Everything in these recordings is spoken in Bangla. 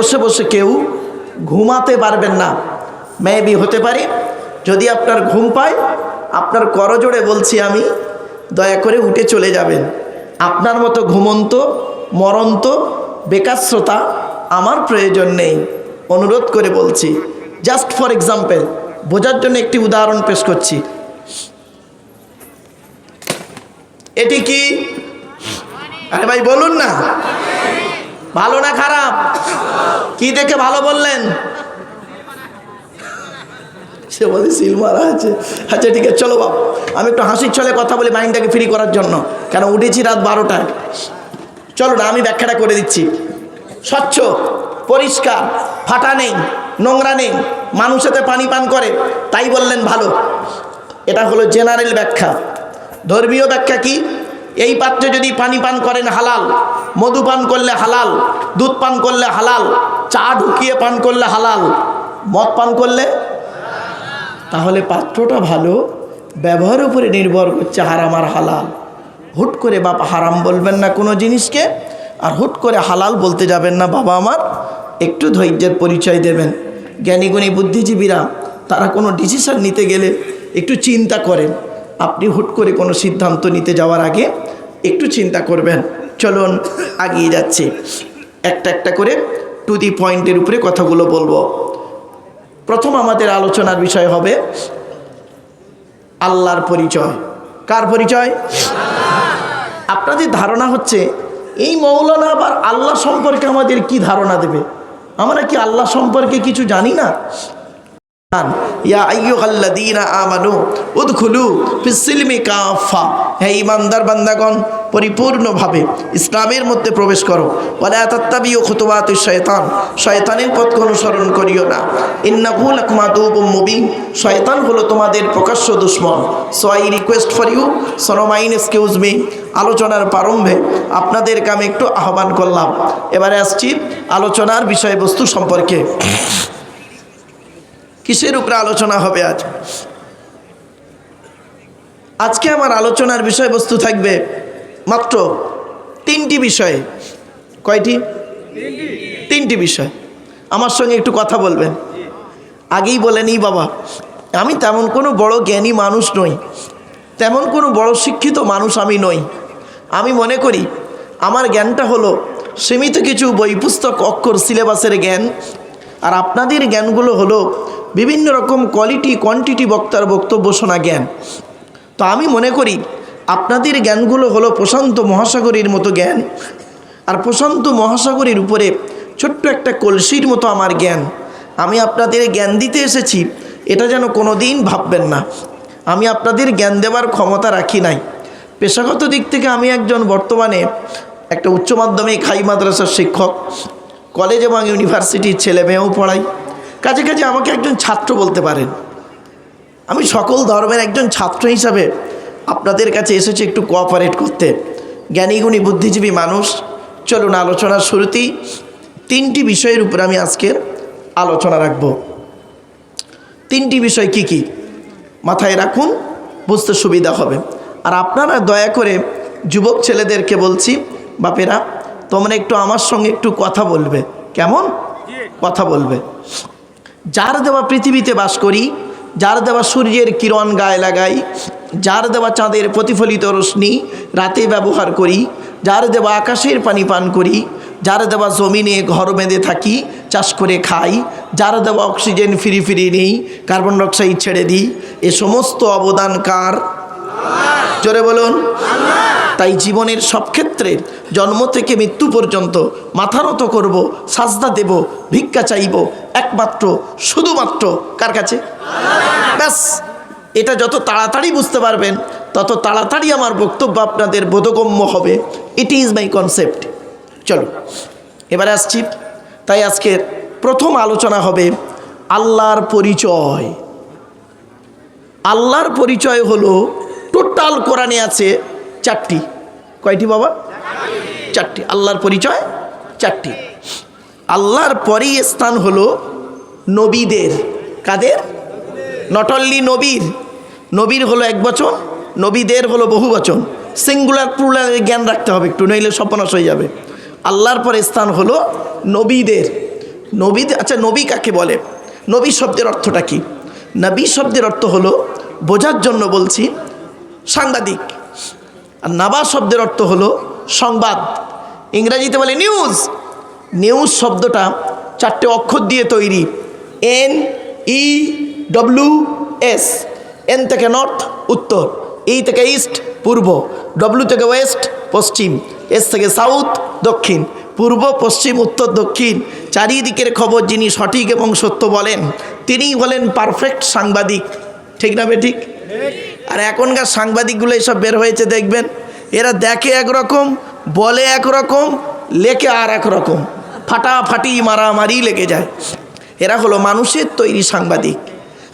বসে বসে কেউ ঘুমাতে পারবেন না। মেবি হতে পারে, যদি আপনার ঘুম পায়, আপনার করজোড়ে বলছি আমি, দয়া করে উঠে চলে যাবেন। আপনার মতো ঘুমন্ত, মরন্ত বেকাশ্রতা আমার প্রয়োজন নেই, অনুরোধ করে বলছি। জাস্ট ফর এক্সাম্পল বোঝার জন্য একটি উদাহরণ পেশ করছি। এটি কি? আরে ভাই, বলুন না। ভালো না খারাপ? কি দেখে ভালো বললেন? সে বলে সিল মারা আছে। আচ্ছা ঠিক আছে, চলো বাবা। আমি একটু হাসির ছলে কথা বলি মাইন্ডটাকে ফ্রি করার জন্য। কেন, উঠেছি রাত বারোটায়। চলো না, আমি ব্যাখ্যাটা করে দিচ্ছি। স্বচ্ছ, পরিষ্কার, ফাটা নেই, নোংরা নেই, মানুষ এতে পানি পান করে, তাই বললেন ভালো। এটা হলো জেনারেল ব্যাখ্যা। ধর্মীয় ব্যাখ্যা কি? এই পাত্রে যদি পানি পান করেন হালাল মধু পান করলে হালাল, দুধ পান করলে হালাল, চা ঢুকিয়ে পান করলে হালাল, মদ পান করলে? তাহলে পাত্রটা ভালো ব্যবহার উপরে নির্ভর করছে হারাম আর হালাল। হুট করে বাবা হারাম বলবেন না কোনো জিনিসকে, আর হুট করে হালাল বলতে যাবেন না বাবা আমার, একটু ধৈর্যের পরিচয় দেবেন। জ্ঞানীগুণী বুদ্ধিজীবীরা, তারা কোনো ডিসিশন নিতে গেলে একটু চিন্তা করেন। আপনি হুট করে কোনো সিদ্ধান্ত নিতে যাওয়ার আগে একটু চিন্তা করবেন। চলুন আগিয়ে যাচ্ছি। একটা একটা করে টু দি পয়েন্টের উপরে কথাগুলো বলব। প্রথম আমাদের আলোচনার বিষয় হবে আল্লাহর পরিচয়। কার পরিচয়? আপনাদের ধারণা হচ্ছে, এই মৌলানা আবার আল্লাহ সম্পর্কে আমাদের কি ধারণা দেবে? আমরা কি আল্লাহ সম্পর্কে কিছু জানি না? আমানু উদখুলু ফিস-সিলমি কাফা হে ঈমানদার বান্দাগণ পরিপূর্ণভাবে ইসলামের মধ্যে প্রবেশ করো। ওয়ালা তাত্তাবিউ খুতুওয়াতিশ শয়তান। শয়তানের পথ অনুসরণ করিও না। ইন্নাহু লাকুম আদুবুম মুবিন। শয়তান হলো তোমাদের প্রকাশ্য দুশ্মন। So I request for you so no mine excuse me আলোচনার প্রারম্ভে আপনাদেরকে আমি একটু আহ্বান করলাম। এবারে আসছি আলোচনার বিষয়বস্তু সম্পর্কে। কিসের উপরে আলোচনা হবে আজ? আজকে আমার আলোচনার বিষয়বস্তু থাকবে মাত্র তিনটি বিষয়ে। কয়টি? তিনটি বিষয়। আমার সঙ্গে একটু কথা বলবেন। আগেই বলেনি বাবা, আমি তেমন কোনো বড় জ্ঞানী মানুষ নই। তেমন কোনো বড় শিক্ষিত মানুষ আমি নই। আমি মনে করি, আমার জ্ঞানটা হলো সীমিত কিছু বই, পুস্তক, অক্ষর, সিলেবাসের জ্ঞান। আর আপনাদের জ্ঞানগুলো হলো বিভিন্ন রকম কোয়ালিটি কোয়ান্টিটি বক্তার বক্তব্য শোনা জ্ঞান। তো আমি মনে করি আপনাদের জ্ঞানগুলো হলো প্রশান্ত মহাসাগরের মতো জ্ঞান। আর প্রশান্ত মহাসাগরের উপরে ছোট্ট একটা কলসির মতো আমার জ্ঞান। আমি আপনাদের জ্ঞান দিতে এসেছি, এটা যেন কোনো দিন ভাববেন না। আমি আপনাদের জ্ঞান দেওয়ার ক্ষমতা রাখি নাই। পেশাগত দিক থেকে আমি একজন বর্তমানে একটা উচ্চ মাধ্যমিক হাই মাদ্রাসার শিক্ষক। কলেজ এবং ইউনিভার্সিটির ছেলে মেয়েও পড়াই। কাছে কাছে আমাকে একজন ছাত্র বলতে পারেন। আমি সকল ধর্মের একজন ছাত্র হিসাবে আপনাদের কাছে এসেছে একটু কোঅপারেট করতে। জ্ঞানীগুণী বুদ্ধিজীবী মানুষ। চলুন আলোচনার শুরুতেই তিনটি বিষয়ের উপর আমি আজকের আলোচনা রাখব। তিনটি বিষয় কি কি? মাথায় রাখুন, বুঝতে সুবিধা হবে। আর আপনারা দয়া করে যুবক ছেলেদেরকে বলছি, বাপেরা, তোমরা একটু আমার সঙ্গে একটু কথা বলবে। কেমন? কথা বলবে। যার দেওয়া পৃথিবীতে বাস করি, যার দেওয়া সূর্যের কিরণ গায়ে লাগাই যার দেওয়া চাঁদের প্রতিফলিত রশ্মি রাতে ব্যবহার করি, যার দেওয়া আকাশের পানি পান করি, যার দেওয়া জমিনে ঘর বেঁধে থাকি, চাষ করে খাই, যার দেওয়া অক্সিজেন ফিরি ফিরি নেই, কার্বন ডাইঅক্সাইড ছেড়ে দিই, এ সমস্ত অবদান কার? জোরে বলুন। তাই জীবনের সব ক্ষেত্রে জন্ম থেকে মৃত্যু পর্যন্ত মাথা নত করব, সাজদা দেব, ভিক্ষা চাইব, একমাত্র, শুধুমাত্র কার কাছে? ব্যাস। এটা যত তাড়াতাড়ি বুঝতে পারবেন, তত তাড়াতাড়ি আমার বক্তব্য আপনাদের বোধগম্য হবে। ইট ইজ মাই কনসেপ্ট চলো, এবারে আসছি। তাই আজকের প্রথম আলোচনা হবে আল্লাহর পরিচয়। আল্লাহর পরিচয় হলো টোটাল কোরআনে আছে চারটি। কয়টি বাবা? চারটি। আল্লাহর পরিচয়, চারটি। আল্লাহর পরেই স্থান হলো নবীদের। কাদের? নট অনলি নবীর নবীর হলো এক বচন, নবীদের হলো বহু বচন। সিঙ্গুলার প্লুরালের জ্ঞান রাখতে হবে একটু, নইলে সপনাশ হয়ে যাবে। আল্লাহর পরে স্থান হলো নবীদের। নবী আচ্ছা নবী কাকে বলে? নবী শব্দের অর্থটা কি? নবী শব্দের অর্থ হলো, বোঝার জন্য বলছি, সাংবাদিক। আর নাবা শব্দের অর্থ হলো, সংবাদ। ইংরাজিতে বলে নিউজ নিউজ শব্দটা চারটে অক্ষর দিয়ে তৈরি। N E W S N থেকে নর্থ উত্তর ই থেকে ইস্ট পূর্ব ডব্লিউ থেকে ওয়েস্ট পশ্চিম এস থেকে সাউথ দক্ষিণ, পূর্ব, পশ্চিম, উত্তর, দক্ষিণ। চারিদিকের খবর যিনি সঠিক এবং সত্য বলেন, তিনিই হলেন পারফেক্ট সাংবাদিক। ঠিক না বে ঠিক আর এখনকার সাংবাদিকগুলো এসব বের হয়েছে, দেখবেন। এরা দেখে একরকম, বলে একরকম, লেখে আর এক রকম ফাটাফাটি মারামারি লেগে যায়। এরা হলো মানুষের তৈরি সাংবাদিক।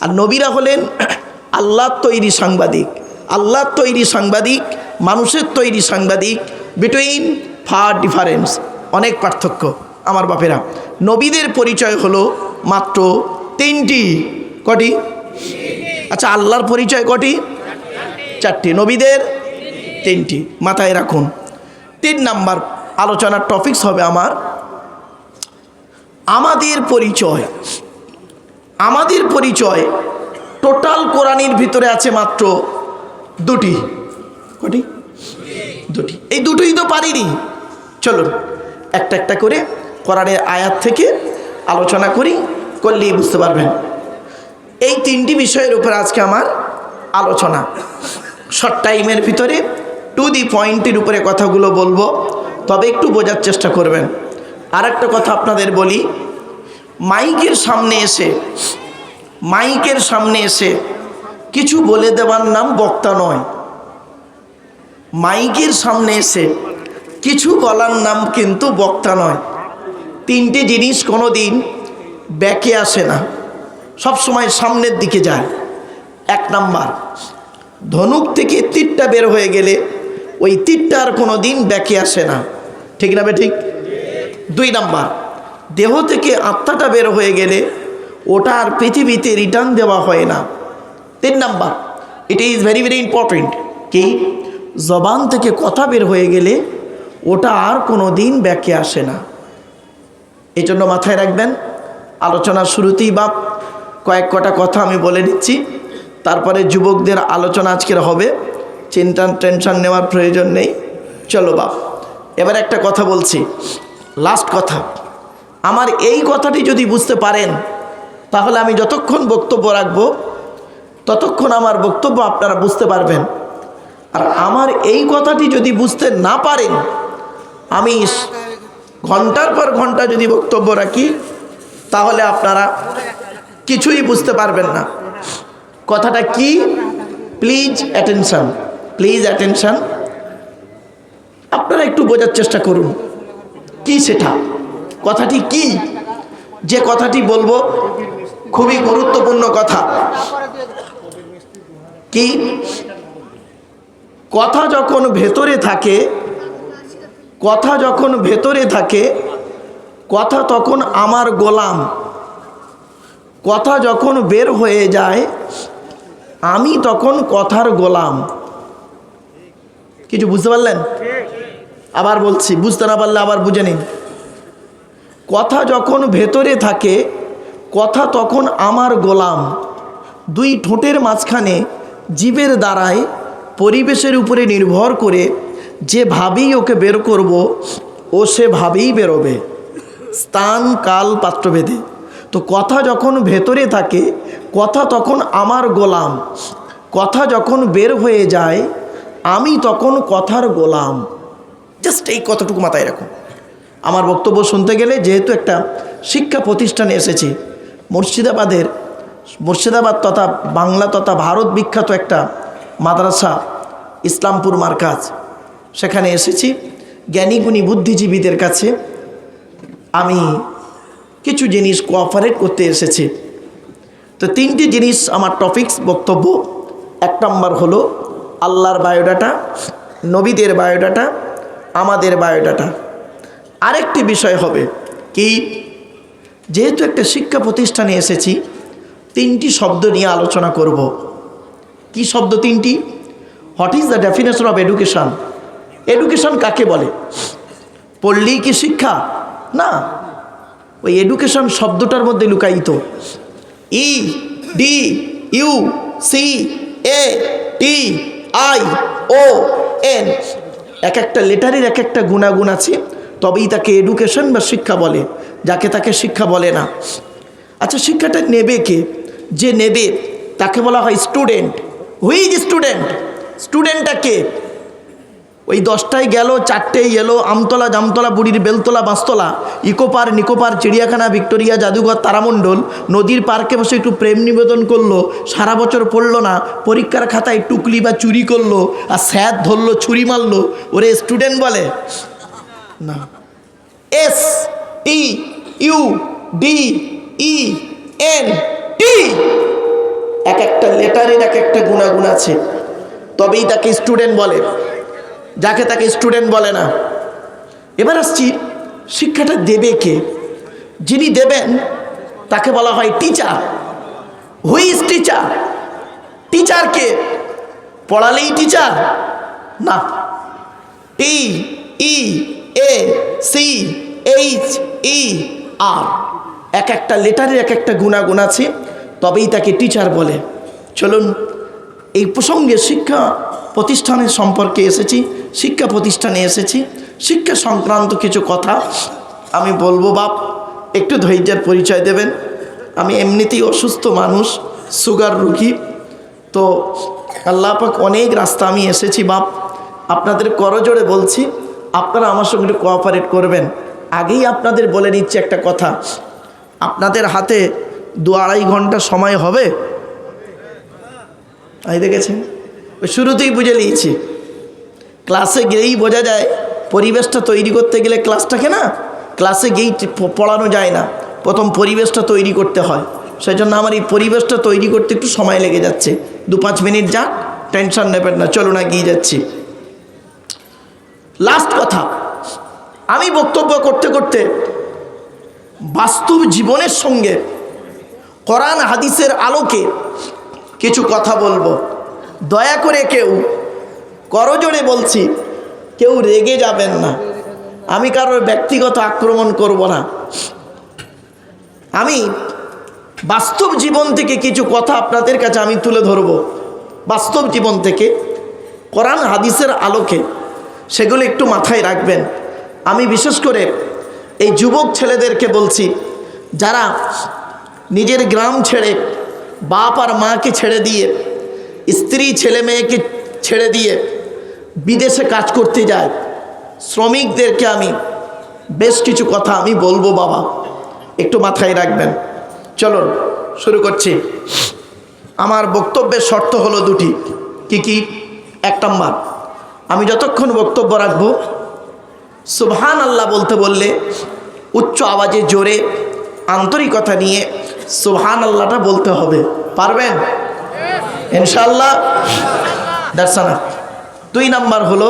আর নবীরা হলেন আল্লাহর তৈরি সাংবাদিক। আল্লাহর তৈরি সাংবাদিক, মানুষের তৈরি সাংবাদিক বিটুইন ফার ডিফারেন্স অনেক পার্থক্য আমার বাপেরা। নবীদের পরিচয় হলো মাত্র তিনটি। কটি? আচ্ছা আল্লাহর পরিচয় কটি? চারটি। নবীদের তিনটি। মাথায় রাখুন। তিন নাম্বার আলোচনার টপিকস হবে আমার। আমাদের পরিচয়। আমাদের পরিচয় টোটাল কোরআনের ভিতরে আছে মাত্র দুটি। কটি? দুটি। এই দুটোই তো পারিনি। চলুন, একটা একটা করে কোরআনের আয়াত থেকে আলোচনা করি, করলেই বুঝতে পারবেন। এই তিনটি বিষয়ের উপর আজকে আমার আলোচনা। শর্ট টাইমের ভিতরে টু দি পয়েন্টের উপরে কথাগুলো বলব, তবে একটু বোঝার চেষ্টা করবেন। আর একটা কথা আপনাদের বলি মাইকের সামনে এসে, মাইকের সামনে এসে কিছু বলে দেওয়ার নাম বক্তা নয়। মাইকের সামনে এসে কিছু বলার নাম কিন্তু বক্তা নয়। তিনটে জিনিস কোনো দিন ব্যাকে আসে না। সব সময় সামনের দিকে যায়। এক নাম্বার, ধনুক থেকে তীরটা বের হয়ে গেলে ওই তীরটা আর কোনো দিন ব্যাকে আসে না। ঠিক না বে ঠিক? দুই নাম্বার দেহ থেকে আত্মাটা বের হয়ে গেলে ওটা আর পৃথিবীতে রিটার্ন দেওয়া হয় না। তিন number it is very very important কি? জবান থেকে কথা বের হয়ে গেলে ওটা আর কোনো দিন ব্যাকে আসে না। এই জন্য মাথায় রাখবেন, আলোচনার শুরুতেই বাপ, কয়েক কটা কথা আমি বলে দিচ্ছি। তারপরে যুবকদের আলোচনা আজকের হবে। চিন্তা, টেনশন নেওয়ার প্রয়োজন নেই। চলো বাপ, এবার একটা কথা বলছি। লাস্ট কথা। আমার এই কথাটি যদি বুঝতে পারেন, তাহলে আমি যতক্ষণ বক্তব্য রাখব, ততক্ষণ আমার বক্তব্য আপনারা বুঝতে পারবেন। আর আমার এই কথাটি যদি বুঝতে না পারেন, আমি ঘণ্টার পর ঘণ্টা যদি বক্তব্য রাখি, তাহলে আপনারা কিছুই বুঝতে পারবেন না। কথাটা কি? প্লিজ অ্যাটেনশান প্লিজ অ্যাটেনশান আপনারা একটু বোঝার চেষ্টা করুন, কি সেটা? কথাটি কি? যে কথাটি বলব খুবই গুরুত্বপূর্ণ কথা। কি? কথা যখন ভেতরে থাকে, কথা যখন ভেতরে থাকে, কথা তখন আমার গোলাম। কথা যখন বের হয়ে যায়, আমি তখন কথার গোলাম। কিছু বুঝতে পারলেন? আবার বলছি, বুঝতে না পারলে আবার বুঝে নিন। কথা যখন ভেতরে থাকে, কথা তখন আমার গোলাম। দুই ঠোঁটের মাঝখানে জীবের দ্বারায় পরিবেশের উপরে নির্ভর করে যেভাবেই ওকে বের করব, ও সেভাবেই বেরোবে। স্থান, কাল, পাত্রভেদে। তো কথা যখন ভেতরে থাকে, কথা তখন আমার গোলাম। কথা যখন বের হয়ে যায়, আমি তখন কথার গোলাম। জাস্ট এই কতটুকু মাথায় রাখুন। আমার বক্তব্য শুনতে গেলে যেহেতু একটা শিক্ষা প্রতিষ্ঠানে এসেছি, মুর্শিদাবাদের, মুর্শিদাবাদ তথা বাংলা তথা ভারত বিখ্যাত একটা মাদ্রাসা, ইসলামপুর মার্কাজ। সেখানে এসেছি। জ্ঞানীগুণী বুদ্ধিজীবীদের কাছে আমি কিছু জিনিস কোঅপারেট করতে এসেছি। তো তিনটি জিনিস আমার টপিকস বক্তব্য। এক নম্বর হলো, আল্লাহর বায়োডাটা, নবীদের বায়োডাটা, আমাদের বায়োডাটা। আরেকটি বিষয় হবে কি, যেহেতু একটা শিক্ষা প্রতিষ্ঠানে এসেছি, তিনটি শব্দ নিয়ে আলোচনা করব। কি শব্দ তিনটি? What is the definition of education education কাকে বলে? পড়লেই কি শিক্ষা? না। ওই এডুকেশন শব্দটার মধ্যে লুকায়িত। E D U C A T I O N এক একটা লেটারের এক একটা গুণাগুণ আছে। তবেই তাকে এডুকেশন বা শিক্ষা বলে, যাকে তাকে শিক্ষা বলে না। আচ্ছা শিক্ষাটা নেবে কে? যে নেবে, তাকে বলা হয় স্টুডেন্ট হুইজ স্টুডেন্ট স্টুডেন্টটা কে? ওই দশটায় গেল চারটেই এলো, আমতলা জামতলা, বুড়ির বেলতলা, বাঁশতলা, ইকোপার, নিকোপার, চিড়িয়াখানা, ভিক্টোরিয়া, জাদুঘর, তারামণ্ডল, নদীর পার্কে বসে একটু প্রেম নিবেদন করল, সারা বছর পড়ল না, পরীক্ষার খাতায় টুকলি বা চুরি করল, আর স্যাদ ধরলো, ছুরি মারলো, ওরে স্টুডেন্ট বলে। না। S T U D E N T এক একটা লেটারের এক একটা গুণাগুণ আছে। তবেই তাকে স্টুডেন্ট বলে। যাকে তাকে স্টুডেন্ট বলে না। এবার আসছি শিক্ষাটা দেবে কে? যিনি দেবেন, তাকে বলা হয় teacher who is teacher teacher কে? পড়ালেই টিচার না। টি ই এ সি এইচ ই আর এক একটা লেটারের এক একটা গুণাগুণ আছে, তবেই তাকে টিচার বলে। চলুন, এই প্রসঙ্গে শিক্ষা প্রতিষ্ঠানের সম্পর্কে এসেছি, শিক্ষা প্রতিষ্ঠানে এসেছি। শিক্ষা সংক্রান্ত কিছু কথা আমি বলব, বাপ, একটু ধৈর্যের পরিচয় দেবেন। আমি এমনিতেই অসুস্থ মানুষ, সুগার রুগী। তো আল্লাহ পাক অনেক রাস্তা আমি এসেছি, বাপ। আপনাদের করজোড়ে বলছি আপনারা আমার সঙ্গে একটু কোঅপারেট করবেন। আগেই আপনাদের বলে নিচ্ছি একটা কথা। আপনাদের হাতে দু আড়াই ঘণ্টা সময় হবে? তাই দেখেছেন? শুরুতেই বুঝে নিয়েছি। ক্লাসে গেলেই বোঝা যায়, পরিবেশটা তৈরি করতে গেলে ক্লাসটাকে না, ক্লাসে গিয়েই পড়ানো যায় না। প্রথম পরিবেশটা তৈরি করতে হয়। সেই জন্য আমার এই পরিবেশটা তৈরি করতে একটু সময় লেগে যাচ্ছে। দু পাঁচ মিনিট যাক, টেনশন নেবেন না চলো না গিয়ে যাচ্ছি। লাস্ট কথা, আমি বক্তব্য করতে করতে বাস্তব জীবনের সঙ্গে কোরআন হাদিসের আলোকে কিছু কথা বলব। দয়া করে কেউ, করজোড়ে বলছি, কেউ রেগে যাবেন না। আমি কারোর ব্যক্তিগত আক্রমণ করব না। আমি বাস্তব জীবন থেকে কিছু কথা আপনাদের কাছে আমি তুলে ধরব। বাস্তব জীবন থেকে কোরআন হাদিসের আলোকে সেগুলো একটু মাথায় রাখবেন। আমি বিশেষ করে এই যুবক ছেলেদেরকে বলছি, যারা নিজের গ্রাম ছেড়ে বাপ আর মাকে ছেড়ে দিয়ে, স্ত্রী ছেলে মেয়েকে ছেড়ে দিয়ে বিদেশে কাজ করতে যায়, শ্রমিকদেরকে আমি বেশ কিছু কথা আমি বলব বাবা, একটু মাথায় রাখবেন। চলুন, শুরু করছি। আমার বক্তব্যের শর্ত হলো দুটি। কি কি? এক নম্বর আমি যতক্ষণ বক্তব্য রাখব সুবহান আল্লাহ বলতে বললে, উচ্চ আওয়াজে জোরে, আন্তরিকতা নিয়ে সুবহান আল্লাহটা বলতে হবে। পারবেন? ইনশাল্লাহ দর্শনা দুই নাম্বার হলো